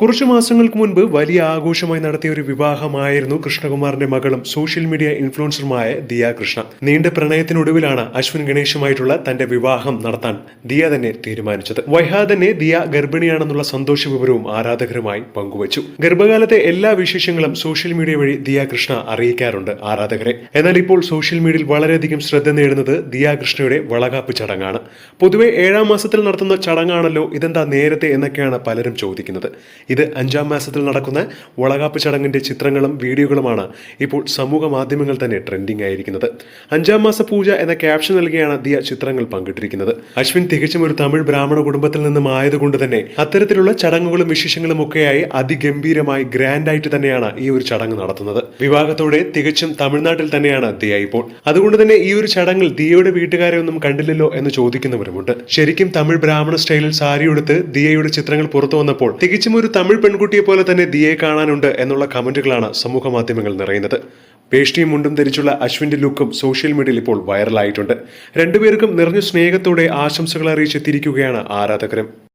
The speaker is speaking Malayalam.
കുറച്ചു മാസങ്ങൾക്ക് മുൻപ് വലിയ ആഘോഷമായി നടത്തിയ ഒരു വിവാഹമായിരുന്നു കൃഷ്ണകുമാറിന്റെ മകളും സോഷ്യൽ മീഡിയ ഇൻഫ്ലുവൻസറുമായ ദിയ കൃഷ്ണ. നീണ്ട പ്രണയത്തിനൊടുവിലാണ് അശ്വിൻ ഗണേഷുമായിട്ടുള്ള തന്റെ വിവാഹം നടത്താൻ ദിയ തന്നെ തീരുമാനിച്ചത്. വൈഹാദ് തന്നെ ദിയ ഗർഭിണിയാണെന്നുള്ള സന്തോഷ വിവരവും ആരാധകരുമായി പങ്കുവച്ചു. ഗർഭകാലത്തെ എല്ലാ വിശേഷങ്ങളും സോഷ്യൽ മീഡിയ വഴി ദിയ കൃഷ്ണ അറിയിക്കാറുണ്ട് ആരാധകരെ. എന്നാൽ ഇപ്പോൾ സോഷ്യൽ മീഡിയയിൽ വളരെയധികം ശ്രദ്ധ നേടുന്നത് ദിയ കൃഷ്ണയുടെ വളകാപ്പ് ചടങ്ങാണ്. പൊതുവെ ഏഴാം മാസത്തിൽ നടത്തുന്ന ചടങ്ങാണല്ലോ ഇതെന്താ നേരത്തെ എന്നൊക്കെയാണ് പലരും ചോദിക്കുന്നത്. ഇത് അഞ്ചാം മാസത്തിൽ നടക്കുന്ന വളകാപ്പ് ചടങ്ങിന്റെ ചിത്രങ്ങളും വീഡിയോകളുമാണ് ഇപ്പോൾ സമൂഹ മാധ്യമങ്ങൾ തന്നെ ട്രെൻഡിംഗ് ആയിരിക്കുന്നത്. അഞ്ചാം മാസ പൂജ എന്ന ക്യാപ്ഷൻ നൽകിയാണ് ദിയ ചിത്രങ്ങൾ പങ്കിട്ടിരിക്കുന്നത്. അശ്വിൻ തികച്ചും ഒരു തമിഴ് ബ്രാഹ്മണ കുടുംബത്തിൽ നിന്നും ആയതുകൊണ്ട് തന്നെ അത്തരത്തിലുള്ള ചടങ്ങുകളും വിശേഷങ്ങളും ഒക്കെയായി അതിഗംഭീരമായി ഗ്രാൻഡ് ആയിട്ട് തന്നെയാണ് ഈ ഒരു ചടങ്ങ് നടത്തുന്നത്. വിവാഹത്തോടെ തികച്ചും തമിഴ്നാട്ടിൽ തന്നെയാണ് ദിയ ഇപ്പോൾ. അതുകൊണ്ട് തന്നെ ഈ ഒരു ചടങ്ങിൽ ദിയയുടെ വീട്ടുകാരെ ഒന്നും കണ്ടില്ലല്ലോ എന്ന് ചോദിക്കുന്നവരുമുണ്ട്. ശരിക്കും തമിഴ് ബ്രാഹ്മണ സ്റ്റൈലിൽ സാരിയെടുത്ത് ദിയയുടെ ചിത്രങ്ങൾ പുറത്തു വന്നപ്പോൾ തികച്ചും ഒരു തമിഴ് പെൺകുട്ടിയെ പോലെ തന്നെ ദിയെ കാണാനുണ്ട് എന്നുള്ള കമന്റുകളാണ് സമൂഹ മാധ്യമങ്ങൾ നിറയുന്നത്. പേഷ്ടിയും മുണ്ടും ധരിച്ചുള്ള അശ്വിന്റെ ലുക്കും സോഷ്യൽ മീഡിയയിൽ ഇപ്പോൾ വൈറലായിട്ടുണ്ട്. രണ്ടുപേർക്കും നിറഞ്ഞ സ്നേഹത്തോടെ ആശംസകൾ അറിയിച്ചെത്തിയിരിക്കുകയാണ് ആരാധകരും.